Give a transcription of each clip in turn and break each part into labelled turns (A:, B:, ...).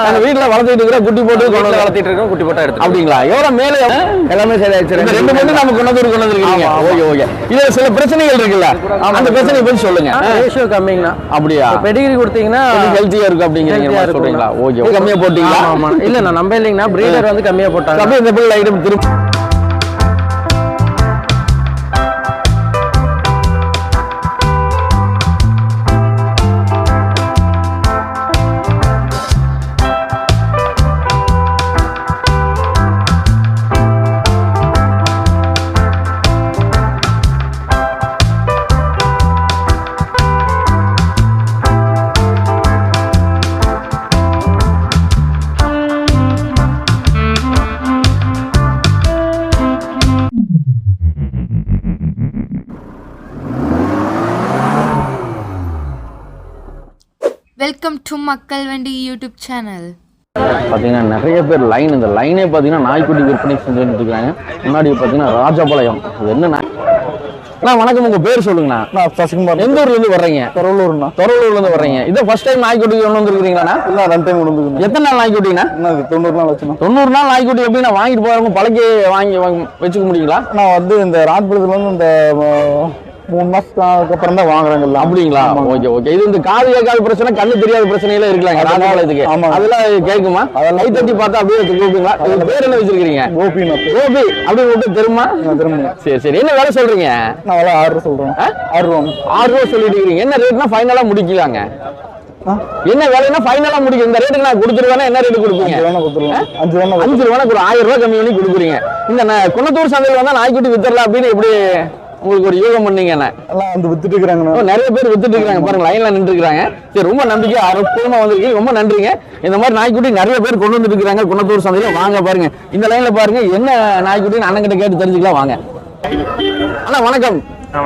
A: அந்த வீட்டுல வளர்த்துட்டு இருக்கிற குட்டி போட்டு கொண்டு
B: வளர்த்திட்டு இருக்கோம் குட்டி போட்டா எடுத்து
A: அப்படிங்களா? எவ்வளவு மேல
B: எல்லாமே சரி ஆயிடுச்சு.
A: இந்த ரெண்டு மட்டும் நம்ம கொண்டு வந்து கொண்டு வந்துருக்கீங்க. Okay okay. இதுல சில பிரச்சனைகள் இருக்குல்ல? அந்த பிரச்சனையை பத்தி சொல்லுங்க.
B: ரேஷியோ கம்மிங்கண்ணா
A: அப்படியா?
B: பெடிகிரி கொடுத்தீங்கன்னா
A: ஹெல்த்தியா இருக்கு அப்படிங்கிறீங்க
B: Healthy-ஆ
A: மாதிரி
B: இருக்கும்.
A: சொல்றீங்களா? ஓகே கம்மியா போட்டீங்களா
B: இல்ல நான் நம்ப இல்லைங்கண்ணா. பிரீடர் வந்து கம்மியா போட்டாங்க.
A: அப்படியே இந்த பிள்ளை ஐட்டம் திரும்ப
C: வெல்கம் டு மக்கள் வண்டி யூடியூப் சேனல்
A: பார்த்தீங்கன்னா நிறைய பேர் லைன் இந்த லைனே பார்த்தீங்கன்னா நாய்க்குட்டி விற்பனை செஞ்சுட்டு இருக்காங்க. முன்னாடி பார்த்தீங்கன்னா ராஜபாளையம். இது என்ன நாய்? அண்ணா வணக்கம். உங்க பேர் சொல்லுங்கண்ணா.
D: நான் சசிகுமார்.
A: எந்த ஊர்ல இருந்து வர்றீங்க?
D: திருவள்ளூர்ண்ணா
A: தொரலூர்ல இருந்து வர்றீங்க. இதை ஃபர்ஸ்ட் டைம் நாய்க்குட்டி கொண்டு வந்திருக்கீங்களாண்ணா
D: இல்லை ரெண்டு டைம் கொண்டு
A: எத்தனை நாள் நாய்க்குட்டிங்கண்ணா
D: தொண்ணூறு நாள் வச்சுண்ணா
A: தொண்ணூறு நாள் நாய்க்குட்டி எப்படி நான் வாங்கிட்டு போறவங்க பழக்கி வாங்கி வாங்கி வச்சுக்க முடியுங்களா?
D: நான் வந்து இந்த ராட்புரத்துல வந்து இந்த மூணு மாசத்துக்கு அப்புறம் தான் வாங்குறாங்கல்ல.
A: அப்படிங்களா? Okay okay. இது இந்த காது கேட்காத பிரச்சனை கண்ணு தெரியாத பிரச்சனை எல்லாம் இருக்கலாங்க ராஜபாளையத்துக்கு. அதெல்லாம் கேட்குமா? அதெல்லாம் கை தட்டி பார்த்தா அப்படியே கூப்பிடுங்களா இது பேர் என்ன வச்சிருக்கீங்க
D: கோபிநாத்
A: கோபி. அப்படி விட்டு தெரியுமா
D: திரும்ப
A: சரி சரி. என்ன வேலை சொல்றீங்க?
D: நான் அவ்வளோ ஆறு ரூபா சொல்றேன்? ஆறு ரூபா.
A: ஆறு ரூபா சொல்லிட்டு இருக்கீங்க. என்ன ரேட்னா ஃபைனலா முடிக்கலாங்க? என்ன வேலைன்னா ஃபைனலா முடிக்கும் இந்த ரேட்டுக்கு நான் கொடுத்துருவேன்னா என்ன ரேட்டு கொடுப்பீங்க?
D: அஞ்சு கொடுத்துருவோம் அஞ்சு
A: ரூபா ஒரு ஆயிரம் ரூபாய் கம்மி பண்ணி கொடுக்குறீங்க. இந்த குன்னத்தூர் சந்தையில் வந்தா நாய்க்குட்டி வித்துடலாம் அப்படின்னு எப்படி உங்களுக்கு ஒரு யூகம் பண்ணீங்க
D: எல்லாம் வந்து வித்துட்டு
A: நிறைய பேர் வித்துட்டு இருக்காங்க பாருங்க லைன்ல நின்று இருக்காங்க சரி ரொம்ப நம்பிக்கை அற்புதமா வந்திருக்கீங்க. ரொம்ப நன்றிங்க. இந்த மாதிரி நாய்க்குட்டி நிறைய பேர் கொண்டு வந்துட்டு இருக்காங்க குன்னத்தூர் சந்தையில வாங்க பாருங்க. இந்த லைன்ல பாருங்க என்ன நாய்க்குட்டி அண்ணன் கிட்ட கேட்டு தெரிஞ்சுக்கலாம். வாங்க. அண்ணா வணக்கம்.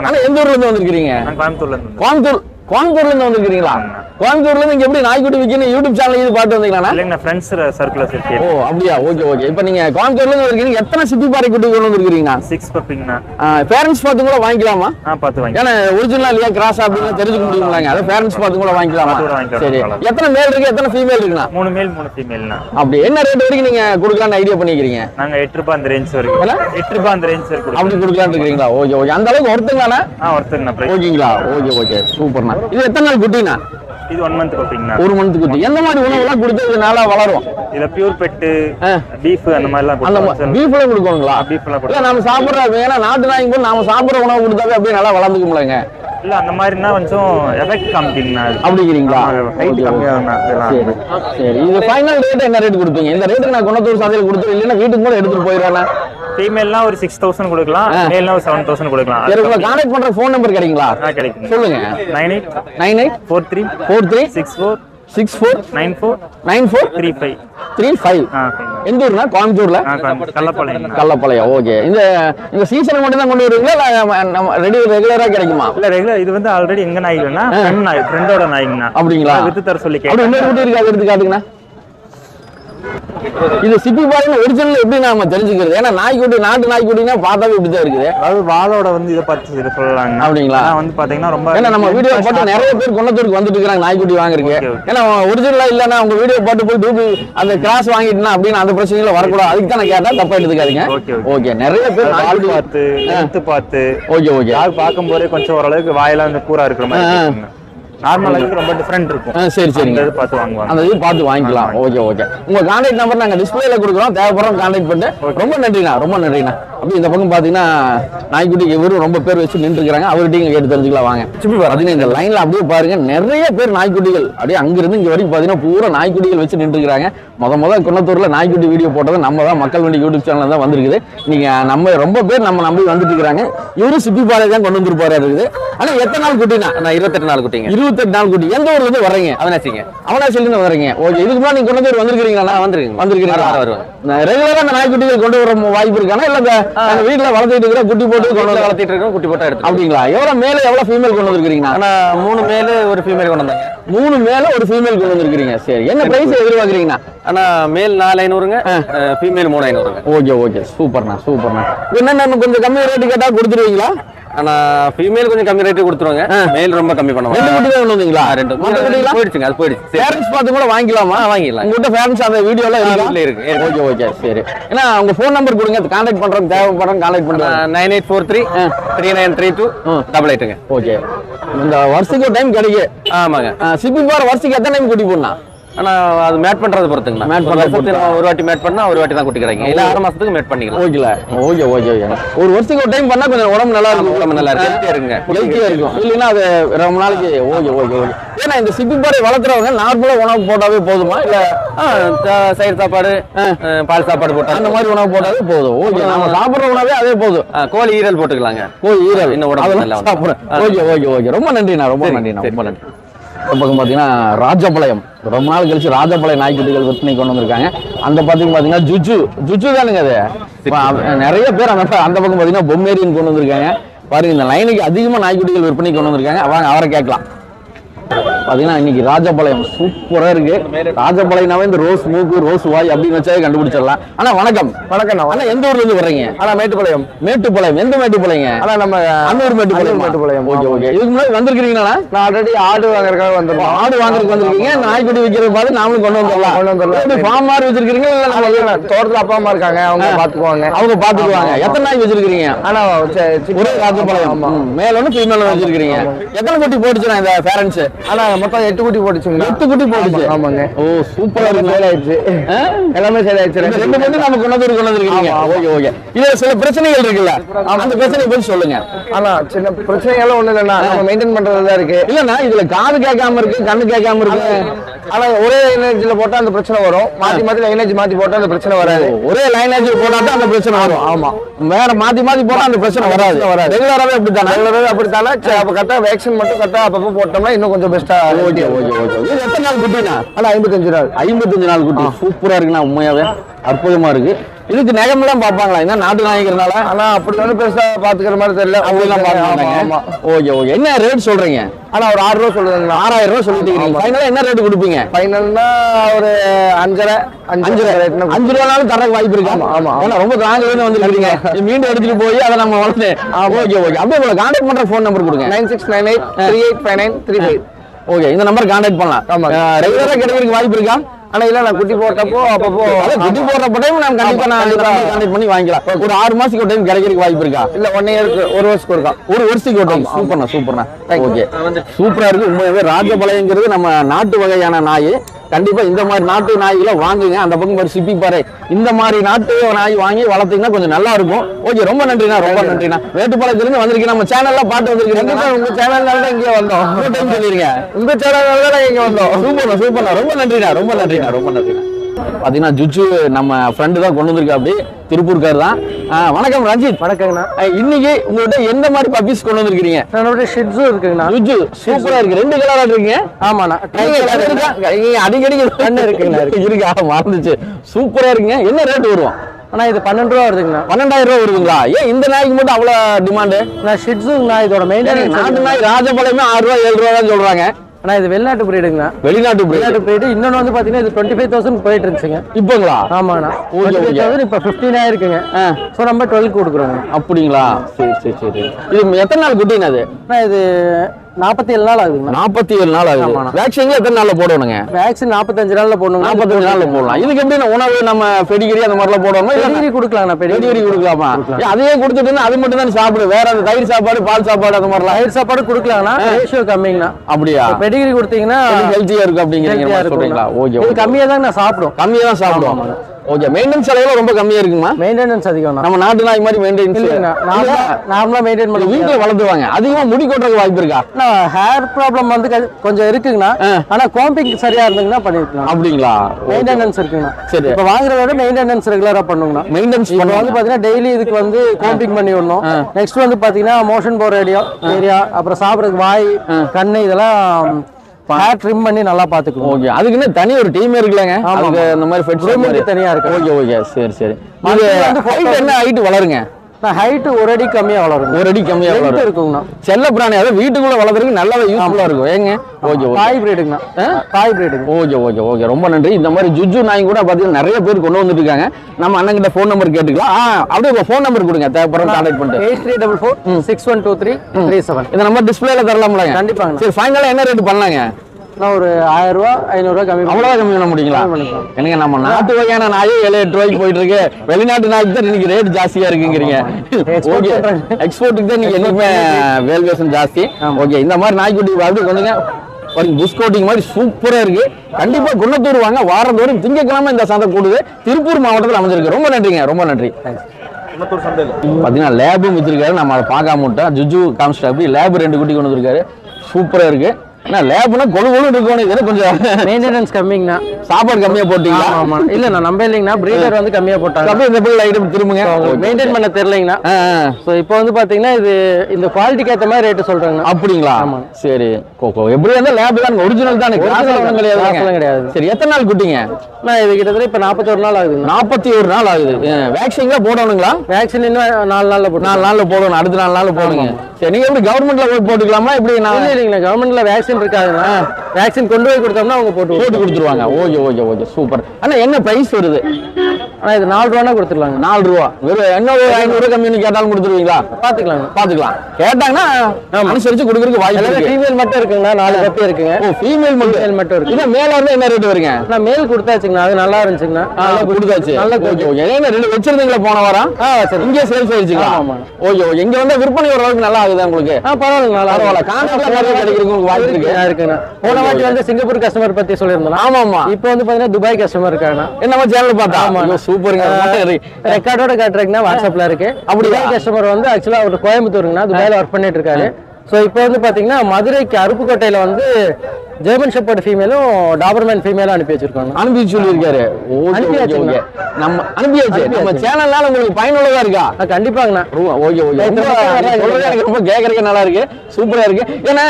A: அண்ணா எந்த ஊர்ல இருந்து வந்திருக்கீங்க
E: நான் கோயம்புத்தூர்ல இருந்து
A: கோயம்புத்தூர் கோயம்புத்தூர்ல இருந்து வந்திருக்கீங்களா கோயம்புத்தூர்ல இருந்து இங்க எப்படி நாய்க்குட்டி விற்கணும் யூடியூப் சேனல் இது பார்த்து வந்தீங்களா
E: இல்லைங்க ஃப்ரெண்ட்ஸ் சர்க்குலர் இருக்கு
A: ஓ அப்படியா? ஓகே ஓகே இப்போ நீங்க கோயம்புத்தூர்ல இருந்து வந்திருக்கீங்க. எத்தனை சிப்பி பாறை குட்டி கொண்டு வந்திருக்கீங்க
E: சிக்ஸ் பப்பிங்கண்ணா
A: பேரண்ட்ஸ் பார்த்து கூட வாங்கிக்கலாமா?
E: ஆ பார்த்து வாங்கி
A: ஏன்னா ஒரிஜினல் இல்லையா கிராஸ் அப்படின்னு தெரிஞ்சுக்க முடியுங்களாங்க. அதை பேரண்ட்ஸ் பார்த்து கூட வாங்கிக்கலாமா. சரி. எத்தனை மேல் இருக்கு? எத்தனை ஃபீமேல் இருக்குண்ணா?
E: மூணு மேல் மூணு ஃபீமேல்ண்ணா
A: அப்படி. என்ன ரேட் வரைக்கும் நீங்க கொடுக்கலாம்னு ஐடியா பண்ணிக்கிறீங்க?
E: நாங்க எட்டு ரூபாய் அந்த ரேஞ்ச் வரைக்கும்? எட்டு ரூபாய் அந்த ரேஞ்ச் வரைக்கும்
A: அப்படி. கொடுக்கலாம்னு இருக்கிறீங்களா? ஓகே ஓகே அந்த அளவுக்கு ஒருத்தங்களாண்ணா?
E: ஆ ஒருத்தங்கண்ணா.
A: ஓகேங்களா ஓகே ஓகே சூப்பர்ண்ணா. இது எத்தனை நாள் குட்டிண்ணா
E: இது ஒன் மந்த் பப்பிங்கண்ணா
A: ஒரு மந்த் குட்டி. எந்த மாதிரி உணவுலாம் கொடுத்து நல்லா வளரும்?
E: இதுல பியூர் பெட்டு. பீஃப் அந்த மாதிரிலாம்
A: அந்த
E: கொடுப்போம்
A: பீஃப்ல கொடுக்கணுங்களா இல்ல
E: கொடுப்போம்
A: நாம சாப்பிடுற ஏன்னா நாட்டு நாய்க்கு போது நாம சாப்பிடுற உணவு கொடுத்தாவே அப்படியே நல்லா வளர்ந்துக்கும்லங்க
E: இல்ல அந்த மாதிரினா கொஞ்சம் எஃபெக்ட் காமிக்கிங்கண்ணா
A: அப்படிங்கிறீங்களா?
E: ஹைட் இதெல்லாம்
A: சரி இது ஃபைனல் ரேட் என்ன ரேட் கொடுப்பீங்க? இந்த ரேட்டுக்கு நான் குணத்தூர் சந்தையில் கொடுத்து இல்லைன்னா வீட்டுக்கு கூட எடுத்துட்டு போயிடுவேன்
E: ஃபீமேல்னா ஒரு சிக்ஸ் தௌசண்ட் கொடுக்கலாம். மேல்னா ஒரு செவன் தௌசண்ட் கொடுக்கலாம்.
A: உங்களை கான்டாக்ட் பண்ற ஃபோன் நம்பர் கிடைக்குங்களா?
E: கிடைக்கும்
A: சொல்லுங்க.
E: Nine eight
A: nine eight
E: four three
A: four three
E: six four
A: six four
E: nine four
A: nine four
E: three five
A: three five எந்த ஊர்னா கோயம்புத்தூர்ல?
E: ஆ கள்ளப்பாளையம்.
A: கள்ளப்பாளையம். ஓகே. இந்த இந்த சீசன் மட்டும் தான் கொண்டு வருவீங்களா? இல்ல நம்ம- ரெடி ரெகுலரா கிடைக்குமா?
E: இல்ல ரெகுலர் இது வந்து ஆல்ரெடி எங்க நாய்கள்னா ஃப்ரெண்ட் நாய் ஃப்ரெண்டோட நாய்ங்கண்ணா.
A: அப்படிங்களா?
E: வித்து தர சொல்லி
A: இன்னொரு குட்டி இருக்கா? எடுத்து காட்டுங்கண்ணா. இது சிப்பி பாருங்க ஒரிஜினல் எப்படி நாம தெரிஞ்சுக்கிறது? ஏன்னா நாய்க்குட்டி நாட்டு நாய்க்குட்டினா பார்த்தாவே இப்படிதான் இருக்குது.
E: அதாவது வாளோட வந்து இதை பத்தி இதை சொல்லலாங்க
A: அப்படிங்களா?
E: வந்து பாத்தீங்கன்னா ரொம்ப
A: ஏன்னா நம்ம வீடியோ போட்டு நிறைய பேர் குன்னத்தூருக்கு வந்துட்டு இருக்காங்க நாய்க்குட்டி வாங்குறதுக்கு. ஏன்னா ஒரிஜினலா இல்லன்னா உங்க வீடியோ போட்டு போய் டூபி அந்த கிராஸ் வாங்கிட்டுனா அப்படின்னு அந்த பிரச்சனையில வரக்கூடாது. அதுக்கு தான் நான் கேட்டேன். தப்பா எடுத்துக்காதீங்க. ஓகே நிறைய பேர் நாய்க்குட்டி
E: பார்த்து எடுத்து பார்த்து
A: ஓகே ஓகே.
E: யார் பார்க்கும் போதே கொஞ்சம் ஓரளவுக்கு வாயெல்லாம் கூரா இருக்கிற மாதிரி நார்மலாக ரொம்ப டிஃப்ரெண்ட் இருக்கும்.
A: சரி சரிங்க.
E: அந்த இது பார்த்து வாங்குவாங்க.
A: அந்த இது பார்த்து வாங்கிக்கலாம். Okay okay. உங்க கான்டாக்ட் நம்பர் நாங்க டிஸ்பிளேல கொடுக்குறோம். தேவைப்படுறோம் கான்டாக்ட் பண்ணிட்டு ரொம்ப நன்றிண்ணா ரொம்ப நன்றிண்ணா. அப்படி இந்த பக்கம் பாத்தீங்கன்னா நாய்க்குட்டி இவரும் ரொம்ப பேர் வச்சு நின்று இருக்காங்க அவர்கிட்ட கேட்டு தெரிஞ்சுக்கலாம் வாங்க. சுப்பி பாத்தீங்கன்னா இந்த லைன்ல அப்படியே பாருங்க நிறைய பேர் நாய்க்குட்டிகள். அப்படியே அங்கிருந்து இங்க வரைக்கும் பாத்தீங்கன்னா பூரா நாய்க்குட்டிகள் வச்சு நின்று இருக்காங்க முத முத குன்னத்தூர்ல நாய்க்குட்டி வீடியோ போட்டது நம்ம தான் மக்கள் வண்டி யூடியூப் சேனல் தான் வந்திருக்குது. நீங்க நம்ம ரொம்ப பேர் நம்ம நம்பி வந்துட்டு இருக்காங்க இவரும் சிப்பி பாறை தான் கொண்டு வந்துருப்பாரு இருக்குது. ஆனா எத்தனை நாள் குட்டினா
B: நான் இருபத்தெட்டு நாள் குட்டிங்க.
A: இருபத்தெட்டு நாள் குட்டி எந்த ஊர்ல இருந்து வர்றீங்க?
B: அவனாச்சிங்க
A: அவனாசில இருந்து வர்றீங்க. ஓகே இதுக்கு முன்னாடி நீங்க கொண்டு வந்து வந்திருக்கீங்களா
B: வந்திருக்கீங்க.
A: வந்திருக்கீங்களா
B: வர- வருவேன்.
A: ரெகுலரா அந்த நாய்க்குட்டிகள் கொண்டு வர வாய்ப்பு இருக்கானா? இல்ல அந்த வீட்டுல வளர்த்துட்டு இருக்கிற குட்டி போட்டு கொண்டு வந்து
B: வளர்த்திட்டு இருக்கோம் குட்டி போட்டா எடுத்து
A: அப்படிங்களா? எவ்வளவு மேல எவ்வளவு ஃபீமேல் கொண்டு வந்திருக்கீங்க
B: ஆனா மூணு மேலு ஒரு ஃபீமேல் கொண்டு வந்தாங்க.
A: மூணு மேல ஒரு ஃபீமேல் கொண்டு வந்திருக்கீங்க சரி. என்ன பிரைஸ் எதிர்பார்க்கறீங்கண்ணா
B: ஆனா மேல் நாலு ஐநூறுங்க ஃபீமேல் மூணு ஐநூறுங்க.
A: Okay okay. சூப்பர்ண்ணா சூப்பர்ண்ணா. என்னென்ன கொஞ்சம் கம்மி ரேட்டு கேட்டா கொடுத்துருவீங்களா?
B: ஆனா ஃபீமேல் கொஞ்சம் கம்மி ரேட்டு கொடுத்துருவாங்க. மேல் ரொம்ப கம்மி
A: ரெண்டு
B: பண்ணுவாங்க
A: குட்டி தான் வந்தீங்களா
B: ரெண்டு
A: குட்டிலாம்
B: போயிடுச்சுங்க அது போயிடுச்சு.
A: பேரண்ட்ஸ் பார்த்து கூட வாங்கிக்கலாமா?
B: வாங்கிக்கலாம்.
A: உங்ககிட்ட பேரண்ட்ஸ் அந்த வீடியோல
B: ஆ,
A: இருக்கா. ஓகே ஓகே சரி. ஏன்னா உங்க ஃபோன் நம்பர் கொடுங்க. கான்டாக்ட் பண்றோம் தேவைப்படுறோம் கான்டாக்ட் பண்றோம்.
B: Nine eight four three three nine three two double எயிட்டுங்க
A: okay இந்த வருஷத்துக்கு டைம் கிடைக்கும்.
B: ஆமாங்க.
A: சிப்பி போற வருஷத்துக்கு எத்தனை டைம் குட்டி போடலாம்?
B: ஆனா அது மேட் பண்றது பொறுத்துங்கண்ணா
A: Mat
B: மேட்
A: பண்றது
B: ஒரு வாட்டி மேட் பண்ணா ஒரு வாட்டி தான் குட்டி கிடைக்கும் இல்ல ஆறு மாசத்துக்கு மேட் பண்ணிக்கலாம்.
A: ஓகேல ஓகே ஓகே ஓகே. ஒரு வருஷத்துக்கு ஒரு டைம் பண்ணா கொஞ்சம் உடம்பு நல்லா இருக்கும்.
B: உடம்பு நல்லா இருக்கு ஹெல்த்தியா இருக்குங்க
A: ஹெல்த்தியா இருக்கும். இல்லைன்னா அது ரொம்ப நாளைக்கு ஓகே ஓகே ஓகே. ஏன்னா இந்த சிப்பி பாறை வளர்க்குறவங்க நார்மலா உணவு போட்டாவே போதுமா? இல்ல
B: சைடு சாப்பாடு பால் சாப்பாடு போட்டா
A: அந்த மாதிரி உணவு போட்டாவே போதும். ஓகே நம்ம சாப்பிடுற உணவே அதே போதும்.
B: கோழி ஈரல் போட்டுக்கலாங்க.
A: ஓ ஈரல்.
B: இன்னும் உடம்பு.
A: சாப்பிடுறேன். Okay okay okay. ரொம்ப நன்றிண்ணா ரொம்ப நன்றிண்ணா ரொம்ப நன்றி. பக்கம் பார்த்தீங்கன்னா ராஜபாளையம். ரொம்ப நாள் கழிச்சு ராஜபாளையம் நாய்க்குட்டிகள் விற்பனை கொண்டு வந்திருக்காங்க. அந்த பக்கம் பார்த்தீங்கன்னா ஜுஜு ஜுஜு தானுங்க அது. நிறைய பேர் அந்த அந்த பக்கம் பார்த்தீங்கன்னா பொம்மேரியன் கொண்டு வந்திருக்காங்க. பாருங்க இந்த லைனுக்கு அதிகமாக நாய்க்குட்டிகள் விற்பனை கொண்டு வந்திருக்காங்க. அவங்க அவரை கேட்கலாம். பார்த்தீங்கன்னா இன்னைக்கு ராஜபாளையம் சூப்பரா இருக்கு. ராஜபாளையம்னாவே இந்த ரோஸ் மூக்கு ரோஸ் வாய் அப்படின்னு வச்சாவே கண்டுபிடிச்சிடலாம். அண்ணா வணக்கம்.
D: வணக்கம்
A: அண்ணா. எந்த ஊர்ல இருந்து வர்றீங்க?
D: ஆனா மேட்டுப்பாளையம்.
A: மேட்டுப்பாளையம். எந்த மேட்டுப்பாளையங்க?
D: ஆனா நம்ம
A: அன்னூர் மேட்டுப்பாளையம்?
D: மேட்டுப்பாளையம்,
A: ஓகே. ஓகே. இதுக்கு முன்னாடி வந்திருக்கீங்களா
D: நான் ஆல்ரெடி ஆடு வாங்குறதுக்காக வந்திருக்கோம்.
A: ஆடு வாங்குறதுக்கு வந்திருக்கீங்க. நாய்க்குட்டி விற்கிறத பார்த்து நாமளும் கொண்டு வந்துடலாம்.
D: கொண்டு வந்துடலாம்.
A: ஃபார்ம் மாதிரி வச்சிருக்கீங்க இல்ல நம்ம
D: தோட்டத்துல அப்பா அம்மா இருக்காங்க. அவங்க பாத்துக்குவாங்க.
A: அவங்க பாத்துக்குவாங்க. எத்தனை நாய் வச்சிருக்கீங்க
D: ஆனா
A: ஒரே ராஜபாளையம். மேல் ஒன்று ஃபீமேல் வச்சிருக்கீங்க எத்தனை குட்டி போட்டுச்சுண்ணா இந்த பேரண்ட்ஸ்
D: ஆனா மொத்தம் எட்டு குட்டி போட்டுச்சுங்களா
A: எட்டு குட்டி போட்டுச்சு?
D: ஆமா, ஆமாங்க.
A: ஓ சூப்பரா இருக்கு
D: சேல் ஆயிடுச்சு? எல்லாமே சேல் ஆயிடுச்சு
A: ரெண்டு மட்டும் நம்ம கொண்டு வந்து கொண்டு வந்திருக்கீங்க. Okay okay. இதுல சில பிரச்சனைகள் இருக்குல்ல? அந்த பிரச்சனையை பத்தி சொல்லுங்க.
D: ஆனா சின்ன பிரச்சனைகள் ஒண்ணு இல்லைண்ணா. நம்ம மெயின்டைன் பண்றதுதான் இருக்கு.
A: இல்லண்ணா இதுல காது கேட்காம இருக்கு கண்ணு கேட்காம இருக்கு.
D: ஆனா ஒரே எனர்ஜில போட்டா அந்த பிரச்சனை வரும். மாத்தி மாத்தி எனர்ஜி மாத்தி போட்டா அந்த பிரச்சனை வராது.
A: ஒரே லைனேஜ் போட்டா தான் அந்த பிரச்சனை வரும். ஆமா வேற மாத்தி மாத்தி போட்டா அந்த பிரச்சனை வராது.
D: வராது.
A: ரெகுலராவே அப்படித்தானே?
D: ரெகுலராக அப்படித்தானே? சரி, அப்ப கரெக்டா வேக்சின் மட்டும் கரெக்டா அப்பப்போ போட்டோம்னா இன்னும் கொஞ்சம் பெஸ்டா
A: ஓகே ஓகே ஓகே எத்தனை நாள் குட்டினா
D: ஆனா ஐம்பத்தஞ்சு நாள்.
A: ஐம்பத்தஞ்சு நாள் குட்டி. சூப்பரா இருக்குண்ணா உண்மையாவே. அற்புதமா இருக்கு. இதுக்கு நகமெல்லாம் பார்ப்பாங்களா? என்ன நாட்டு நாய்க்கிறனால
D: ஆனா அப்படி ஒன்றும் பெருசா பாத்துக்கிற மாதிரி தெரியல.
A: அப்படிலாம்
D: ஆமா.
A: Okay okay. என்ன ரேட் சொல்றீங்க?
D: ஆனா ஒரு ஆறு ரூபா சொல்லுதுங்களா
A: ஆறாயிரம் ரூபாய் சொல்லிட்டு ஃபைனலா என்ன ரேட் கொடுப்பீங்க?
D: ஃபைனல்னா ஒரு அஞ்சரை அஞ்சு ரேட்னா
A: அஞ்சு ரூபானாலும் தரக்கு வாய்ப்பு இருக்கு.
D: ஆமா, ஆமா.
A: ஏன்னா ரொம்ப தாங்க வந்துருக்கீங்க மீண்டும் எடுத்துட்டு போய் அதை நம்ம வளர்த்து. Okay okay. அப்படியே உங்களை கான்டாக்ட் பண்ற ஃபோன் நம்பர் கொடுங்க.
D: Nine six nine eight three eight five nine three five.
A: Okay இந்த நம்பர் கான்டாக்ட் பண்ணலாம். ரெகுலரா கிடைக்கிறதுக்கு வாய்ப்பு இருக்கா?
D: ஆனா இல்ல நான் குட்டி போட்டப்போ அப்பப்போ
A: குட்டி போடுறப்ப டைம் நம்ம கண்டிப்பா நான் கான்டாக்ட் பண்ணி வாங்கிக்கலாம். ஒரு ஆறு மாசத்துக்கு ஒரு டைம் கிடைக்கிறதுக்கு வாய்ப்பு இருக்கா?
D: இல்ல ஒன் இயருக்கு ஒரு வருஷத்துக்கு இருக்கா
A: ஒரு வருஷத்துக்கு ஒரு டைம் சூப்பர்ண்ணா சூப்பர்ண்ணா ஓகே சூப்பரா இருக்கு. உண்மையாவே ராஜபாளையங்கிறது நம்ம நாட்டு வகையான நாய். கண்டிப்பா இந்த மாதிரி நாட்டு நாய்களை வாங்குங்க. அந்த பக்கம் ஒரு சிப்பி பாறை இந்த மாதிரி நாட்டு நாய் வாங்கி வளர்த்தீங்கன்னா கொஞ்சம் நல்லா இருக்கும். ஓகே ரொம்ப நன்றிண்ணா ரொம்ப நன்றிண்ணா. வேட்டுப்பாளையத்துல வந்திருக்கீங்க. நம்ம சேனல்ல பாட்டு வந்திருக்கீங்க.
D: உங்க சேனல்னால தான் இங்கே வந்தோம்.
A: சொல்லிருங்க
D: உங்க சேனல்னால தான் இங்க வந்தோம்.
A: சூப்பர்ண்ணா சூப்பர்ண்ணா. ரொம்ப நன்றிண்ணா ரொம்ப நன்றிண்ணா ரொம்ப நன்றிண்ணா. பாத்தீங்கன்னா ஜுஜு நம்ம ஃப்ரெண்டு தான் கொண்டு வந்திருக்கா அப்படி திருப்பூர்கார் தான். வணக்கம் ரஞ்சித்.
D: வணக்கங்கண்ணா.
A: இன்னைக்கு உங்கள்கிட்ட எந்த மாதிரி பப்பீஸ் கொண்டு வந்திருக்கீங்க
D: என்னோட ஷெட்ஸும் இருக்குங்கண்ணா.
A: ஜுஜு சூப்பரா இருக்கு. ரெண்டு கலரா இருக்கீங்க
D: ஆமாண்ணா.
A: அடிக்கடி
D: கண்ணு இருக்குங்களா?
A: இருக்கு. ஆ, மறந்துச்சு. சூப்பரா இருக்குங்க. என்ன ரேட் வரும்?
D: ஆனா இது பன்னெண்டு ரூபா வருதுங்கண்ணா.
A: பன்னெண்டாயிரம் ரூபாய் வருதுங்களா? ஏன் இந்த நாய்க்கு மட்டும் அவ்வளவு டிமாண்டு
D: நான் ஷெட்ஸுங்கண்ணா இதோட மெயின்டெனன்ஸ்
A: நாட்டு நாய் ராஜபாளையமே ஆறு ரூபாய் ஏழு ரூபாய் தான் சொல்றாங்க.
D: ஆனா இது வெளிநாட்டு பிரீடுங்கண்ணா
A: வெளிநாட்டு.
D: வெளிநாட்டு பிரீடு இன்னொன்று வந்து பாத்தீங்கன்னா இது டுவெண்ட்டி ஃபைவ் தௌசண்ட் போயிட்டு இருந்துச்சுங்க.
A: இப்போங்களா?
D: ஆமாண்ணா. டுவெண்ட்டி தௌசண்ட் இப்போ ஃபிஃப்டீன் ஆயிருக்குங்க.
A: ஆ,
D: ஸோ நம்ம டுவெல் கொடுக்குறோங்க.
A: அப்படிங்களா? சரி சரி சரி. இது எத்தனை நாள் குட்டிங்க அது
D: இது நாற்பத்தி ஏழு நாள் ஆகுதுங்கண்ணா
A: நாற்பத்தி ஏழு நாள் ஆகுது. வேக்சின்ல எத்தனை நாள்ல போடணுங்க?
D: வேக்சின் நாற்பத்தஞ்சு நாள்ல போடணுங்க.
A: நாற்பத்தஞ்சு நாள்ல போடலாம். இதுக்கு எப்படி உணவு நம்ம பெடிகிரி அந்த மாதிரிலாம் போடணுமா?
D: பெடிகிரி கொடுக்கலாங்கண்ணா
A: பெடிகிரி கொடுக்கலாமா? அதையே கொடுத்துட்டு அது மட்டும் தான் சாப்பிடு வேற அந்த தயிர் சாப்பாடு பால் சாப்பாடு அந்த மாதிரிலாம்.
D: தயிர் சாப்பாடு கொடுக்கலாங்கண்ணா ரேஷியோ கம்மிங்கண்ணா.
A: அப்படியா?
D: பெடிகிரி கொடுத்தீங்கன்னா
A: ஹெல்த்தியா இருக்கு அப்படிங்கிறீங்க சொல்றீங்களா. ஓகே
D: கம்மியா தான் நான் சாப்பிடும்.
A: கம்மியா தான் சாப்பிடுவோம் ஓகே மெயின்டெனன்ஸ் செலவு ரொம்ப கம்மியா இருக்குமா?
D: மெயின்டெனன்ஸ் அதிகம்ண்ணா
A: நம்ம நாட்டு நாய் மாதிரி மெயின்டெனன்ஸ்
D: நார்மலா மெயின்டைன் பண்ண
A: வீட்டுல வளர்த்துவாங்க. அதிகமா முடி கொட்டுறதுக்கு வாய்ப்பு இருக்கா?
D: ஹேர் ப்ராப்ளம் வந்து கொஞ்சம் இருக்குங்கண்ணா. ஆனா கோம்பிங் சரியா இருந்தீங்கன்னா பண்ணிருக்கலாம்
A: அப்படிங்களா?
D: மெயின்டெனன்ஸ் இருக்குங்கண்ணா.
A: சரி.
D: இப்போ வாங்குறத விட மெயின்டெனன்ஸ் ரெகுலரா பண்ணுங்கண்ணா.
A: மெயின்டெனன்ஸ்
D: இப்போ வந்து பாத்தீங்கன்னா டெய்லி இதுக்கு வந்து கோம்பிங் பண்ணி விடணும் நெக்ஸ்ட் வந்து பாத்தீங்கன்னா மோஷன் போற ஏரியா ஏரியா அப்புறம் சாப்பிட்றதுக்கு வாய் கண்ணு இதெல்லாம் ஹேர் ட்ரிம் பண்ணி நல்லா பாத்துக்கணும்
A: ஓகே அதுக்குன்னு தனி ஒரு டீம் இருக்குல்லங்க. அதுக்கு அந்த மாதிரி ஃபெட்ஸ்
D: Grooming தனியா இருக்கு.
A: ஓகே ஓகே சரி சரி. height என்ன ஹைட் வளருங்க?
D: ஹைட் ஒரு அடி கம்மியா வளரும்
A: ஒரு அடி கம்மியா வளரும்.
D: இருக்குங்கண்ணா.
A: செல்ல பிராணி அதாவது வீட்டுக்குள்ள வளர்த்துறதுக்கு நல்லாவே யூஸ்ஃபுல்லா இருக்கும். ஏங்க? ஓகே
D: தாய் பிரீடுங்கண்ணா தாய் பிரீடுங்க
A: ஓகே ஓகே ஓகே. ரொம்ப நன்றி. இந்த மாதிரி ஜுஜு நாய் கூட பார்த்தீங்கன்னா நிறைய பேர் கொண்டு வந்துட்டு இருக்காங்க நம்ம அண்ணன் கிட்ட ஃபோன் நம்பர் கேட்டுக்கலாம். ஆ அப்படியே ஃபோன் நம்பர் கொடுங்க. தேவைப்படுற கான்டாக்ட் பண்ணிட்டு.
D: Eight three double four six one two three three seven
A: இந்த நம்பர் டிஸ்பிளேல தரலாம்லங்க.
D: கண்டிப்பாங்க.
A: சரி ஃபைனலாக என்ன ரேட் பண்ணலாங்க?
D: நான் ஒரு ஆயிரம் ரூபா ஐநூறுரூவா கம்மி
A: அவ்வளோதான் கம்மி பண்ண முடியுங்களா. எனக்கு நம்ம நாட்டு வகையான நாயே ஏழு எட்டு ரூபாய்க்கு போயிட்டு இருக்கு வெளிநாட்டு நாய்க்கு தான் இன்னைக்கு ரேட் ஜாஸ்தியா இருக்குங்கிறீங்க.
D: Export
A: okay. எக்ஸ்போர்ட்டுக்கு தான் நீங்க என்னைக்குமே வேல்வேஷன் ஜாஸ்தி. ஓகே இந்த மாதிரி நாய்க்குட்டி வந்து கொஞ்சங்க ஒரு புஷ் கோட்டிங் மாதிரி சூப்பரா இருக்கு. கண்டிப்பா குன்னத்தூர் வாங்க. வாரந்தோறும் திங்கக்கிழமை இந்த சந்தை கூடுது. திருப்பூர் மாவட்டத்தில் அமைஞ்சிருக்கு. ரொம்ப நன்றிங்க ரொம்ப நன்றி. பார்த்தீங்கன்னா லேபும் வச்சிருக்காரு. நம்ம அதை பார்க்காம விட்டோம். ஜுஜு காமிச்சிட்டு லேப் ரெண்டு குட்டி கொண்டு வந்திருக்காரு. சூப்பரா இருக்கு. ஏன்னா லேப்னா கொழு கொழு இருக்கணும் இது கொஞ்சம்
D: மெயின்டெனன்ஸ் கம்மிங்கண்ணா.
A: சாப்பாடு கம்மியா போட்டீங்களா?
D: ஆமா ஆமா. இல்ல நான் நம்ப இல்லைங்கண்ணா. பிரீடர் வந்து கம்மியா போட்டாங்க.
A: அப்படியே இந்த பிள்ளை ஐட்டம் திரும்புங்க.
D: மெயின்டைன் பண்ண
A: ஆ.
D: ஸோ இப்போ வந்து பாத்தீங்கன்னா இது இந்த குவாலிட்டிக்கு ஏத்த மாதிரி ரேட்டு சொல்றேங்கண்ணா.
A: அப்படிங்களா? சரி. கோகோ எப்படி இருந்தா லேப் தான் ஒரிஜினல் தானே. கிடையாது.
D: கிடையாது.
A: சரி எத்தனை நாள் குட்டிங்க?
D: நான் இது கிட்டத்தட்ட இப்போ நாற்பத்தொரு நாள் ஆகுதுங்கண்ணா.
A: நாற்பத்தி ஒரு நாள் ஆகுது. வேக்சின்லாம் போடணுங்களா?
D: வேக்சின் இன்னும் நாலு நாள்ல போட்டு
A: நாலு நாள்ல போடணும். அடுத்த நாலு நாள்ல போடுங்க. சரி நீங்க எப்படி கவர்மெண்ட்ல போய் போட்டுக்கலாமா? எப்படி நான்
D: இல்ல இல்லைங்கண்ணா. கவர்மெண்ட்ல வேக்சின் இருக்காதுண்ணா வேக்சின் கொண்டு போய் கொடுத்தோம்னா அவங்க போட்டு
A: போட்டு கொடுத்துருவாங்க. Okay okay okay super. அண்ணா என்ன பிரைஸ் வருது?
D: ஆனா இது நாலு ரூபானா கொடுத்துடலாங்க.
A: நாலு ரூபா. வெறும் என்ன ஒரு ஐநூறு கம்மி கேட்டாலும் கொடுத்துருவீங்களா?
D: பாத்துக்கலாங்க
A: பாத்துக்கலாம் கேட்டாங்கன்னா அனுசரிச்சு கொடுக்கறதுக்கு வாய்ப்பு
D: ஃபீமேல் மட்டும் இருக்குங்கண்ணா. நாலு பப்பி இருக்குங்க.
A: ஓ ஃபீமேல் மட்டும்.
D: Female மட்டும் இருக்கு.
A: இது மேல இருந்து என்ன ரேட் வருங்க?
D: நான் மேல் கொடுத்தாச்சுங்கண்ணா. அது நல்லா இருந்துச்சுங்கண்ணா.
A: நல்லா கொடுத்தாச்சு.
D: நல்ல
A: ஓகே. ஓகே ஏன்னா ரெண்டு வச்சிருந்தீங்களா போன வாரம்?
D: ஆ சரி.
A: இங்கே சேல்ஸ் ஆயிடுச்சுங்களா?
D: ஆமா, ஆமா.
A: Okay okay. இங்க வந்து விற்பனை ஓரளவுக்கு நல்லா ஆகுதா உங்களுக்கு?
D: ஆ பரவாயில்ல நல்லா
A: பரவாயில்ல. கான்டாக்ட்ல நிறைய கிடைக்கிறதுக்கு உங்களுக்கு வாய்ப்பு இருக்கு.
D: இருக்குண்ணா போன வாட்டி வந்து சிங்கப்பூர் கஸ்டமர் பத்தி சொல்லியிருந்தோம்
A: ஆமா ஆமா.
D: இப்போ வந்து பாத்தீங்கன்னா துபாய் கஸ்டமர் இருக்காங்கண்ணா
A: என்ன சேனல் பார்த்தா? ஆமா. சூப்பருங்க
D: ரெக்கார்டோட காட்டுறீங்கன்னா வாட்ஸ்அப்ல இருக்கு. அப்படி துபாய் கஸ்டமர் வந்து ஆக்சுவலா அவர் கோயம்புத்தூருங்கண்ணா துபாயில ஒர்க் பண்ணிட்டு இருக்காரு. ஸோ இப்போ வந்து பாத்தீங்கன்னா மதுரைக்கு அருப்புக்கோட்டையில வந்து ஜெர்மன் ஷெப்பர்ட் ஃபீமேலும் டாபர்மேன் ஃபீமேலும் அனுப்பி வச்சிருக்காங்க.
A: அனுப்பி சொல்லியிருக்காரு. ஓகே ஓகே நம்ம அனுப்பியாச்சு நம்ம சேனல்னால உங்களுக்கு பயனுள்ளதா இருக்கா?
D: கண்டிப்பாங்கண்ணா.
A: Okay okay. எனக்கு ரொம்ப கேட்கறதுக்கு நல்லா இருக்கு சூப்பரா இருக்கு. ஏன்னா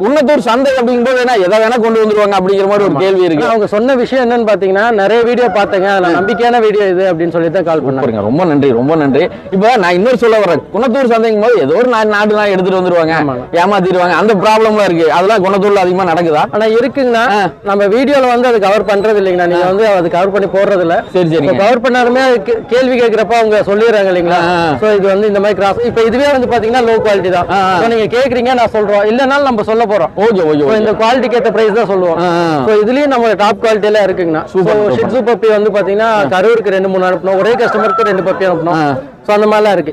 A: குன்னத்தூர் சந்தை அப்படிங்கும்போது என்ன எதை வேணா கொண்டு வந்துருவாங்க அப்படிங்கிற மாதிரி ஒரு கேள்வி இருக்கு.
D: அவங்க சொன்ன விஷயம் என்னன்னு பாத்தீங்கன்னா நிறைய வீடியோ பார்த்தேங்க. அதுல நம்பிக்கையான வீடியோ இது அப்படின்னு சொல்லி தான் கால் பண்ணாங்க
A: ரொம்ப நன்றி ரொம்ப நன்றி. இப்போ நான் இன்னொரு சொல்ல வரேன் குணத்தூர் சந்தைங்கும் போது ஏதோ ஒரு நாடு நாடு எடுத்துட்டு வந்துருவாங்க. ஏமாத்திடுவாங்க. அந்த ப்ராப்ளம்லாம் இருக்கு. அதெல்லாம் குணத்தூர்ல அதிகமா நடக்குதா?
D: ஆனா இருக்குங்கண்ணா. நம்ம வீடியோல வந்து அது கவர் பண்றது இல்லைங்கண்ணா நீங்க வந்து அது கவர் பண்ணி போடுறது இல்ல
A: சரி சரிங்க
D: கவர் பண்ணாலுமே கேள்வி கேட்கிறப்ப அவங்க சொல்லிடுறாங்க இல்லைங்களா. சோ இது வந்து இந்த மாதிரி கிராஸ் இப்போ இதுவே வந்து பாத்தீங்கன்னா லோ குவாலிட்டி தான். நீங்க கேக்குறீங்க நான் சொல்றோம். இல்லனாலும் நம்ம சொல்ல போறோம்.
A: ஓகே ஓகே
D: இந்த குவாலிட்டிக்கு ஏத்த பிரைஸ் தான் சொல்லுவோம். சோ இதுலயும் நம்ம டாப் குவாலிட்டி எல்லாம் இருக்குங்கண்ணா.
A: super.
D: ஷிட்ஸு பப்பி வந்து பாத்தீங்கன்னா கரூருக்கு ரெண்டு மூணு அனுப்பணும் ஒரே கஸ்டமருக்கு ரெண்டு பப்பி அனுப்பணும் சோ அந்த மாதிரிலாம் இருக்கு.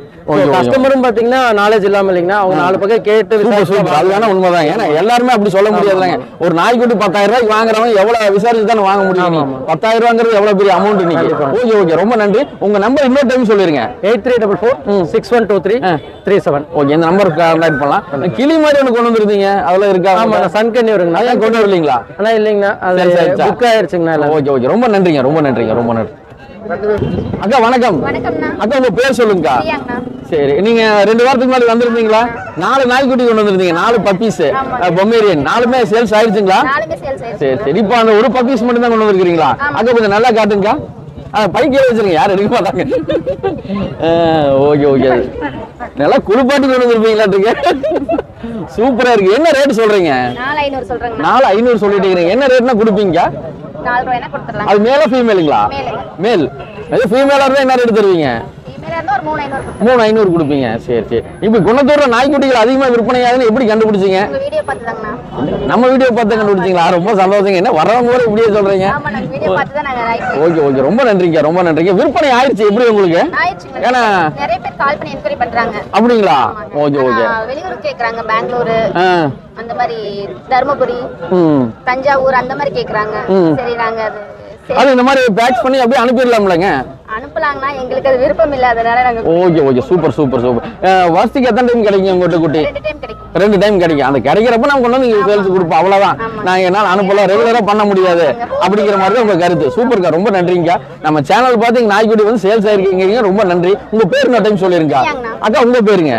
D: கஸ்டமரும் பாத்தீங்கன்னா நாலேஜ் இல்லாம இல்லைங்கன்னா அவங்க நாலு பக்கம் கேட்டு
A: சூப்பர்
D: விசாரிச்சு
A: சூப்பர் அது வேணா உண்மைதான். ஏன்னா எல்லாருமே அப்படி சொல்ல முடியாதுங்க ஒரு நாய்க்குட்டி பத்தாயிரம் ரூபாய்க்கு வாங்குறவங்க எவ்வளவு விசாரிச்சு தானே வாங்க முடியும் பத்தாயிரம் ரூபாங்கிறது எவ்வளவு பெரிய அமௌண்ட் இன்னைக்கு ஓகே ஓகே ரொம்ப நன்றி. உங்க நம்பர் இன்னொரு டைம் சொல்லிருங்க.
D: Eight three double four six one two three three seven.
A: Okay இந்த நம்பருக்கு கான்டாக்ட் பண்ணலாம். கிளி மாதிரி ஒன்று கொண்டு வந்துருந்தீங்க. அதெல்லாம் இருக்கா
D: ஆமா நான் சன் கண்ணி வருங்கண்ணா
A: கொண்டு வரலீங்களா?
D: ஆனா இல்லைங்கண்ணா. அது. புக் ஆயிருச்சுங்கண்ணா எல்லாம்.
A: ஓகே ஓகே ரொம்ப நன்றிங்க ரொம்ப நன்றிங்க ரொம்ப நன்றி. அக்கா வணக்கம். அக்கா உங்க பேர் சொல்லுங்கக்கா. சரி நீங்க ரெண்டு வாரத்துக்கு முன்னாடி வந்திருந்தீங்களா? நாலு நாய்க்குட்டி கொண்டு வந்திருந்தீங்க நாலு பப்பீஸ் பொம்மேரியன். நாலுமே சேல்ஸ் ஆயிடுச்சுங்களா? சரி சரி. இப்போ அந்த ஒரு பப்பீஸ் மட்டும் தான் கொண்டு வந்திருக்கீங்களா அக்கா கொஞ்சம் நல்லா காட்டுங்கக்கா. ஆ பைக்கே வச்சிருங்க. யாரும் எடுக்க மாட்டாங்க. Okay okay. நல்லா குளிப்பாட்டி கொண்டு வந்திருப்பீங்களாட்டுங்க சூப்பரா இருக்கு. என்ன ரேட் சொல்றீங்க?
F: நாலு ஐநூறு
A: சொல்லிட்டு என்ன ரேட்னா கொடுப்பீங்க
F: நாலு ரூபாய்னா கொடுத்துடலாம்.
A: அது மேல ஃபீமேலுங்களா
F: மேலுங்க.
A: மேல் அது ஃபீமேலா இருந்தா என்ன ரேட் தருவீங்க?
F: மூணு ஐநூறு
A: கொடுப்பீங்க. சரி சரி. இப்போ குணத்தூர்ல நாய்க்குட்டிகள் அதிகமா விற்பனை ஆகுதுன்னு எப்படி கண்டுபிடிச்சீங்க? நம்ம வீடியோ பார்த்து கண்டுபிடிச்சீங்களா? ரொம்ப சந்தோஷங்க. என்ன வரவங்க கூட இப்படியே சொல்றீங்க? Okay okay. ரொம்ப நன்றிங்க ரொம்ப நன்றிங்க. விற்பனை ஆயிடுச்சு. எப்படி உங்களுக்கு? ஏன்னா
F: நிறைய பேர் கால் பண்ணி என்கொயரி பண்றாங்க.
A: அப்படிங்களா. Okay okay.
F: வெளியூர் கேக்குறாங்க. பெங்களூரு அந்த மாதிரி தருமபுரி தஞ்சாவூர் அந்த மாதிரி கேக்குறாங்க. சரி நாங்க அது
A: இந்த மாதிரி பேக் பண்ணி அப்படியே அனுப்பிடலாம்லங்க.
F: அனுப்பலாங்கன்னா எங்களுக்கு அது விருப்பம் இல்ல. அதனால நாங்க
A: okay okay. Super super super. வருஷத்துக்கு எத்தனை டைம் கிடைக்கும் உங்கள்கிட்ட குட்டி?
F: ரெண்டு டைம் கிடைக்கும்.
A: ரெண்டு டைம் கிடைக்கும். அந்த கிடைக்கிறப்ப நம்ம கொண்டு வந்து நீங்க சேல்ஸ் கொடுப்போம். அவ்வளவுதான். நான் என்னால் அனுப்பலாம் ரெகுலரா பண்ண முடியாது. அப்படிங்கிற மாதிரி தான் உங்க கருத்து. சூப்பர்க்கா ரொம்ப நன்றிங்க. நம்ம சேனல் பார்த்து நாய்க்குட்டி வந்து சேல்ஸ் ஆயிருக்கீங்க ரொம்ப நன்றி. உங்க பேர் இன்னொரு டைம் சொல்லிருங்க. அக்கா உங்க பேருங்க?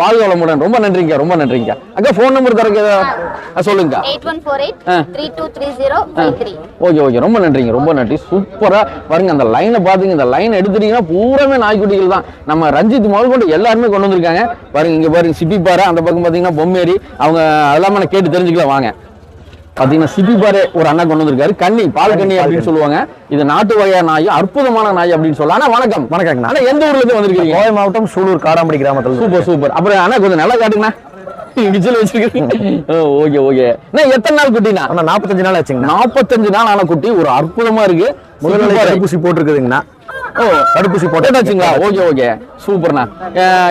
A: வாழ்க வளமுடன் ரொம்ப நன்றிங்க ரொம்ப நன்றிங்க. அக்கா ஃபோன் நம்பர் தரக்கு சொல்லுங்க. Okay okay. ரொம்ப நன்றிங்க ரொம்ப நன்றி. சூப்பரா. பாருங்க அந்த லைனை பாத்துங்க இந்த லைன் எடுத்துட்டீங்கன்னா பூராமே நாய்க்குட்டிகள் தான். நம்ம ரஞ்சித் முதல் கொண்டு எல்லாருமே கொண்டு வந்திருக்காங்க. பாருங்க இங்க பாருங்க சிப்பிப்பாறை அந்த பக்கம் பாத்தீங்கன்னா பொம்மேரி. அவங்க அதெல்லாம் நான் கேட்டு தெரிஞ்சுக்கலாம் வாங்க. பாத்தீங்கன்னா சிப்பிப்பாறை ஒரு அண்ணா கொண்டு வந்திருக்காரு. கன்னி பால் கன்னி அப்படின்னு சொல்லுவாங்க. இது நாட்டு வகையான நாய் அற்புதமான நாய் அப்படின்னு சொல்லலாம். வணக்கம்.
G: வணக்கங்கண்ணா.
A: ஆனா எந்த ஊர்ல இருந்து வந்திருக்கீங்க?
G: கோவை மாவட்டம் சூலூர் காராம்படி கிராமத்தில்
A: சூப்பர் சூப்பர். அப்புறம் அண்ணா கொஞ்சம் நல்லா காட்டுங்கண்ணா. வச்சிருக்கீங்க. Okay okay. எத்தனை நாள் குட்டினா
G: நாற்பத்தஞ்சு நாள் ஆச்சுங்கண்ணா.
A: நாற்பத்தஞ்சு நாள் ஆன குட்டி ஒரு அற்புதமா இருக்கு.
G: முதல்ல. தடுப்பூசி போட்டிருக்குதுங்கண்ணா.
A: ஓ
G: தடுப்பூசி
A: போட்டாச்சுங்களா ஓகே ஓகே. சூப்பர்ண்ணா.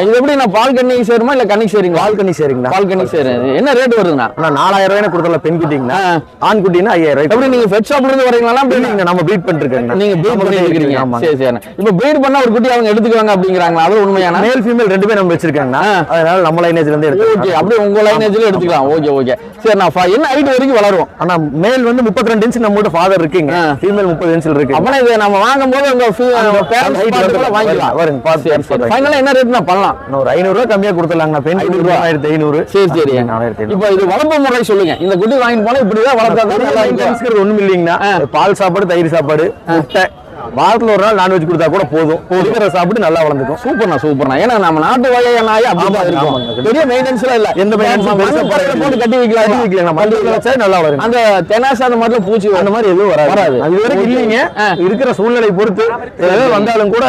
A: இது எப்படி நான் பால் கண்ணி சேருமா இல்ல கண்ணி சேருங்களா?
G: பால் கண்ணி சரிங்கண்ணா.
A: பால் கண்ணி சேரு. என்ன ரேட் வருதுண்ணா?
G: நாலாயிரம் ரூபாய் கொடுத்தல பெண் குட்டிங்கண்ணா. ஆண் குட்டினா ஐயாயிரம் ரூபாய்
A: எப்படி நீங்க ஃபெட் ஷாப்ல இருந்து வரீங்களா
G: இல்லைங்கண்ணா நம்ம ப்ரீட் பண்ணிருக்கேங்கண்ணா.
A: நீங்க ப்ரீட் பண்ணி இருக்கிறீங்க
G: ஆமாங்க.
A: சரி சரி. இப்ப ப்ரீட் பண்ணா ஒரு குட்டி அவங்க எடுத்துக்குவாங்க அப்படிங்கிறாங்களா? அது உண்மையான
G: மேல் ஃபீமேல் ரெண்டு பேரும் நம்ம வச்சிருக்காங்கண்ணா. அதனால நம்ம லைனேஜ்ல இருந்து
A: ஓகே
G: எடுத்து
A: அப்படியே உங்க லைனேஜ்ல எடுத்துக்கலாம். Okay okay. சரி நான் என்ன ஹைட் வரைக்கும் வளரும்?
G: அண்ணா மேல் வந்து 32 இன்ச் நம்மகிட்ட ஃபாதர் இருக்குங்க. ஃபீமேல் முப்பது இன்ச்சில் இருக்கு.
A: அப்பனா இது நம்ம வாங்கும் போது உங்க வாங்கிக்கலாம்.
G: வருங்க, பார்த்து
A: சரி
G: பார்த்து.
A: சரி
G: வாங்கிக்கலாம்.
A: ஃபைனலா என்ன ரேட் நான் பண்ணலாம்?
G: ஒரு ஐநூறு ரூபாய் கம்மியா கொடுத்துடலாங்கண்ணா பெண் குட்டி
A: ஐநூறு ரூபா.
G: ஆயிரத்தி ஐநூறு.
A: சரி சரி. இப்போ இது வளர்ப்பு முறை சொல்லுங்க. இந்த குட்டி வாங்கிட்டு போனா வளர்த்தா தான்.
G: மெயின்டெனன்ஸ்ங்கிறது ஒண்ணும் இல்லைங்கண்ணா. பால் சாப்பாடு தயிர் சாப்பாடு முட்டை. வாரத்துல ஒரு நாள் நான்வெஜ் கொடுத்தா கூட போதும். இருக்கிற சாப்பிட்டு நல்லா வளர்ந்துக்கும்.
A: சூப்பர்ண்ணா சூப்பர்ண்ணா. ஏன்னா நம்ம நாட்டு வகையான நாய் அப்படிதான் இருக்கும். பெரிய மெயின்டெனன்ஸ்லாம் இல்ல.
G: எந்த
A: நம்ம
G: போட
A: போட்டு கட்டி வைக்கலாம்.
G: கட்டி வைக்கலாம். மல்லிகைல வச்சா நல்லா வளரும்
A: அந்த தெனாசு அந்த மாதிரி பூச்சி
G: அந்த மாதிரி எதுவும் வராது.
A: வராது.
G: அது வரைக்கும். இல்லைங்க. இருக்கிற சூழ்நிலை பொறுத்து வந்தாலும் கூட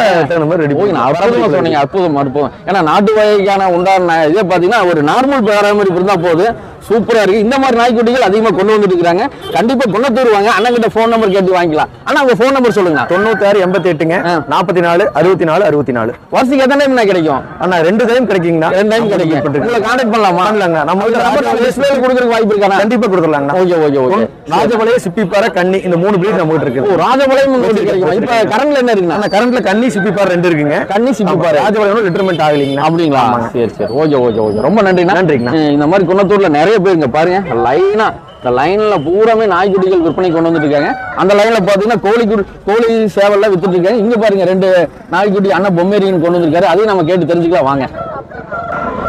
G: மாதிரி ரெடி
A: ஓகே நான் அற்புதமா சொன்னீங்க அற்புதம் அற்புதம். ஏன்னா நாட்டு வகைக்கான உண்டான இதே பாத்தீங்கன்னா ஒரு நார்மல் பராமரிப்பு இருந்தா போது சூப்பரா இருக்கு. இந்த மாதிரி நாய்க்குட்டிகள் அதிகமா கொண்டு வந்துட்டு இருக்காங்க கண்டிப்பா குணத்தூர் வாங்க அண்ணன் கிட்ட ஃபோன் நம்பர் கேட்டு வாங்கிக்கலாம். ஆனா உங்க ஃபோன் நம்பர் சொல்லுங்க.
G: தொண்ணூத்தாறு எண்பத்தி எட்டுங்க. நாற்பத்தி நாலு அறுபத்தி நாலு அறுபத்தி நாலு
A: வருஷத்துக்கு எத்தனை டைம் கிடைக்கும்?
G: அண்ணா ரெண்டு டைம் கிடைக்குங்கண்ணா.
A: ரெண்டு டைம் கிடைக்கும். உங்களை கான்டாக்ட் பண்ணலாமா?
G: பண்ணலாங்க நம்ம
A: கொடுக்கறதுக்கு வாய்ப்பு இருக்கானா
G: கண்டிப்பா கொடுத்துடலாங்கண்ணா.
A: Okay okay okay.
G: Rajapalayam Chippiparai Kanni இந்த மூணு பிரீட் நம்ம கிட்ட
A: ஓ
G: இருக்குது
A: ராஜபாளையம் இப்ப கரண்ட்ல என்ன இருக்குண்ணா?
G: கரண்ட்ல கன்னி சிப்பிப்பாறை ரெண்டு இருக்குங்க.
A: கன்னி சிப்பி பாரு
G: ராஜபாளையம் லிட்டர்மெண்ட் ஆகலைங்கண்ணா.
A: அப்படிங்களா? சரி சரி. Okay okay okay. ரொம்ப நன்றிண்ணா.
G: நன்றிங்கண்ணா.
A: இந்த மாதிரி குன்னத்தூர்ல நிறைய பேருங்க பாருங்க லைனா இந்த லைன்ல பூராமே நாய்க்குட்டிகள் விற்பனை கொண்டு வந்துட்டு இருக்காங்க. அந்த லைன்ல பாத்தீங்கன்னா கோழி கோழி சேவல்லாம் வித்துட்டு இருக்காங்க. இங்க பாருங்க ரெண்டு நாய்க்குட்டி அண்ணன் பொம்மேரியன் கொண்டு வந்திருக்காரு. அதையும் நம்ம கேட்டு தெரிஞ்சுக்கலாம் வாங்க.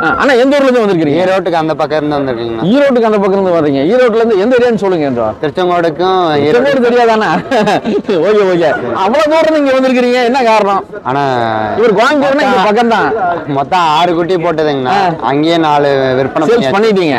A: ஆ, அண்ணா எந்த ஊர்ல இருந்து வந்திருக்கீங்க
H: ஈரோட்டுக்கு அந்த பக்கம் இருந்து வந்திருக்கீங்களா
A: ஈரோட்டுக்கு அந்த பக்கம் இருந்து வர்றீங்க. ஈரோட்ல இருந்து எந்த ஏரியான்னு சொல்லுங்க என்றா
H: திருச்செங்கோடுக்கும் ஈரோடு
A: தெரியாதானே ஓகே ஓகே. அவ்வளவு தூரம் நீங்க வந்திருக்கிறீங்க என்ன காரணம்?
H: ஆனா
A: இவர் கோயம்புத்தூர்னா இங்க பக்கம் தான்
H: மொத்தம் ஆறு குட்டி போட்டதுங்கண்ணா. அங்கேயே நாலு விற்பனை
A: பண்ணிட்டீங்க.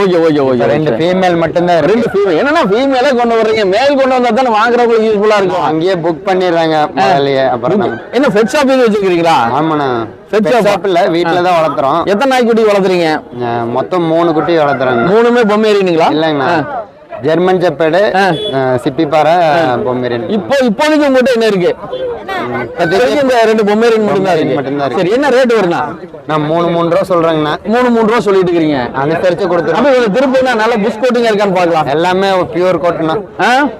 A: ஓகே ஓகே ஓகே
H: ரெண்டு ஃபீமேல் மட்டும்தான்.
A: ரெண்டு ஃபீமேல் என்னன்னா ஃபீமேலே கொண்டு வர்றீங்க. மேல் கொண்டு வந்தா தானே வாங்குறவங்களுக்கு யூஸ்ஃபுல்லா இருக்கும்.
H: அங்கேயே புக் பண்ணிடுறாங்க முதல்லயே அப்புறம்
A: என்ன ஃபெட் ஷாப் இது வச்சிருக்கீங்களா
H: ஆமாண்ணா.
A: Shop.
H: ஷாப் இல்ல வீட்டுல தான் வளர்த்துறோம்.
A: எத்தனை நாய்க்குட்டி வளர்த்துறீங்க?
H: அஹ் மொத்தம் மூணு குட்டி வளர்த்துறாங்க.
A: மூணுமே பொம்மேரிங்களா
H: இல்லைங்கண்ணா. German shepherd Chippiparai Pomeranian.
A: இப்போ இப்போதைக்கு உங்ககிட்ட என்ன இருக்கு? இந்த ரெண்டு பொம்மேரியன் மட்டும்தான்
H: மட்டும்தான்.
A: சரி என்ன ரேட் வருண்ணா?
H: நான் மூணு மூணு ரூபா சொல்றேங்கண்ணா.
A: மூணு மூணு ரூபா சொல்லிட்டு இருக்கிறீங்க.
H: அனுசரிச்சு கொடுத்துருவோம்
A: அப்ப இவங்க திருப்பி நல்ல புஷ் கோட்டிங் இருக்கான்னு பார்க்கலாம்.
H: எல்லாமே pure கோட்டுண்ணா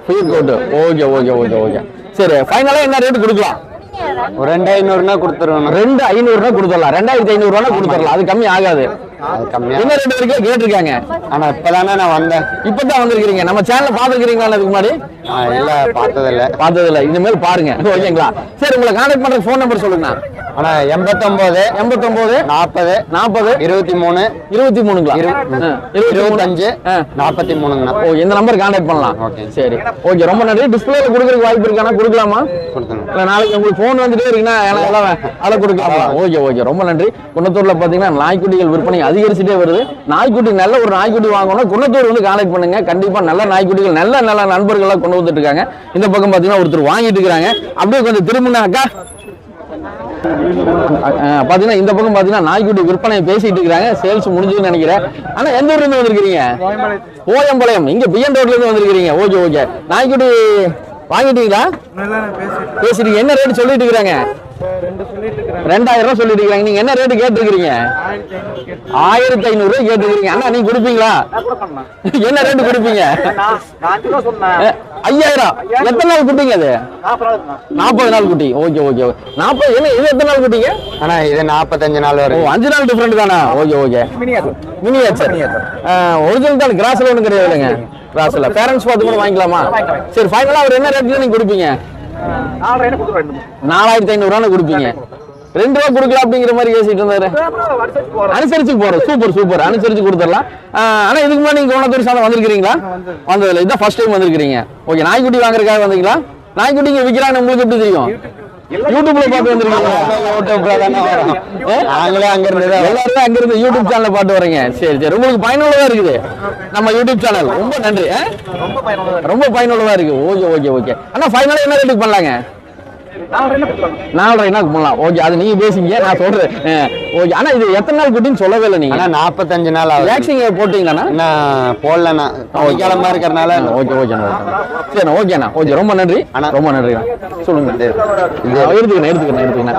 A: feel coat okay okay okay okay. சரி ஃபைனலா என்ன ரேட் கொடுக்கலாம்?
H: ரெண்டு ஐநூறுனா கொடுத்துருவோம்
A: ரெண்டு ஐநூறுனா கொடுத்துடலாம். ரெண்டாயிரத்தி ஐநூறு ரூபா கொடுத்துடலாம். அது கம்மி ஆகாது.
H: அது
A: என்ன ரேட் வரைக்கும் கேட்டிருக்காங்க.
H: ஆனா இப்பதானே நான் வந்தேன்.
A: இப்பதான் வந்திருக்கீங்க நம்ம சேனல்ல பாத்துருக்கீங்களா அதுக்கு முன்னாடி?
H: இல்ல பார்த்ததில்ல.
A: பார்த்தது இல்ல இனிமேல் பாருங்க. ஓகேங்களா? சரி உங்களை கான்டாக்ட் பண்ற ஃபோன் நம்பர் சொல்லுங்க
H: ஆனா எண்பத்தொன்பது
A: எண்பத்தொன்பது
H: நாற்பது
A: நாற்பது
H: இருபத்தி மூணு
A: இருபத்தி மூணுங்களா.
H: இருபத்தஞ்சு. நாற்பத்தி மூணுங்கண்ணா
A: ஓ இந்த நம்பர் கான்டாக்ட் பண்ணலாம். சரி. ஓகே ரொம்ப நன்றி. டிஸ்பிளேல கொடுக்கறதுக்கு வாய்ப்பு இருக்கானா கொடுக்கலாமா? இல்ல நாளைக்கு உங்களுக்கு ஃபோன் வந்துட்டே இருக்குன்னா எனக்கு அதில் கொடுக்கலாமா? Okay okay. ரொம்ப நன்றி. குன்னத்தூர்ல பாத்தீங்கன்னா நாய்க்குட்டிகள் விற்பனை அதிகரிச்சுட்டே வருது. நாய்க்குட்டி நல்ல ஒரு நாய்க்குட்டி வாங்கணும் குன்னத்தூர் வந்து கான்டாக்ட் பண்ணுங்க. கண்டிப்பா நல்ல நாய்க்குட்டிகள் நல்ல நல்ல நண்பர்கள்லாம் கொண்டு வந்துட்டு இருக்காங்க இந்த பக்கம் பாத்தீங்கன்னா ஒருத்தர் வாங்கிட்டு இருக்காங்க அப்படியே கொஞ்சம் திரும்பினாக்கா பாத்தீங்கன்னா இந்த பக்கம் பாத்தீங்கன்னா நாய்க்குட்டி விற்பனை பேசிட்டு இருக்காங்க சேல்ஸ் முடிஞ்சதுன்னு நினைக்கிறேன். ஆனா எந்த ஊர்ல இருந்து வந்திருக்கீங்க ஓயம்பாளையம் இங்க பிஎன் ரோட்ல இருந்து வந்திருக்கீங்க ஓகே ஓகே. நாய்க்குட்டி வாங்கிட்டீங்களா? பேசிட்டீங்க என்ன ரேட் சொல்லிட்டு இருக்கிறாங்க? ரெண்டாயிரம் ரூபாய் சொல்லிட்டு இருக்காங்க நீங்க என்ன ரேட் கேட்டிருக்கீங்க ஆயிரத்தி ஐநூறு ரூபாய் கேட்டிருக்கீங்க அண்ணா நீங்க கொடுப்பீங்களா? என்ன ரேட் கொடுப்பீங்க? ஐயாயிரம். எத்தனை நாள் குட்டிங்க அது? நாற்பது நாள் குட்டி. ஓகே ஓகே நாற்பது என்ன இது எத்தனை நாள் குட்டிங்க?
H: ஆனா இது நாற்பத்தஞ்சு நாள் வரும்
A: அஞ்சு நாள் டிஃபரெண்ட் தானா? Okay okay. மினியேச்சர் ஒரிஜினல் தான் கிராஸ்ல ஒன்றும் கிடையாது இல்லைங்க கிராஸ்ல பேரண்ட்ஸ் பார்த்து கூட வாங்கிக்கலாமா? சரி ஃபைனலா அவர் என்ன ரேட்ல நீங்க கொடுப்பீங்க? நாலாயிரத்தி ஐநூறுரூவா கொடுப்பீங்க. ரெண்டு ரூபா கொடுக்கலாம் அப்படிங்கிற மாதிரி பேசிட்டு இருந்தாரு. அனுசரிச்சு போறோம். Super super. அனுசரிச்சு கொடுத்துடலாம். ஆனா இதுக்கு முன்னாடி நீங்க கோணத்தூர் சாதம் வந்திருக்கிறீங்களா? வந்ததில்ல இதான் ஃபர்ஸ்ட் டைம் வந்திருக்கிறீங்க. ஓகே நாய்க்குட்டி வாங்குறதுக்காக வந்தீங்களா? நாய்க்குட்டி இங்க விக்கிறான்னு உங்களுக்கு எப்படி தெரியும்? யூடியூப்ல பார்த்து வந்திருக்கீங்க.
H: நாங்களே அங்க இருந்து
A: எல்லாரும் அங்க இருந்து யூடியூப் சேனல்ல பாட்டு வரீங்க சரி சரி. உங்களுக்கு பயனுள்ளதா இருக்குது? நம்ம யூடியூப் சேனல் ரொம்ப நன்றி? ரொம்ப பயனுள்ளதா இருக்கு. Okay okay okay. அண்ணா ஃபைனலா என்ன ரேட்டுக்கு பண்ணலாங்க? நாலரை என்ன பண்ணலாம் ஓகே அது நீங்க பேசிங்க நான் சொல்றேன். ஓகே ஆனா இது எத்தனை நாள் குட்டின்னு சொல்லவே இல்லை நீங்க
H: நாற்பத்தஞ்சு நாள் ஆகுது.
A: வேக்சின் போட்டீங்களாண்ணா?
H: இன்னும் போடலண்ணா. கிழமை இருக்கிறனால
A: ஓகே ஓகேண்ணா சரி ஓகேண்ணா ஓகே ரொம்ப நன்றி.
H: அண்ணா.
A: ரொம்ப நன்றிண்ணா சொல்லுங்க. எடுத்துக்கிறேன் எடுத்துக்கிறேன் எடுத்துக்கிறேன்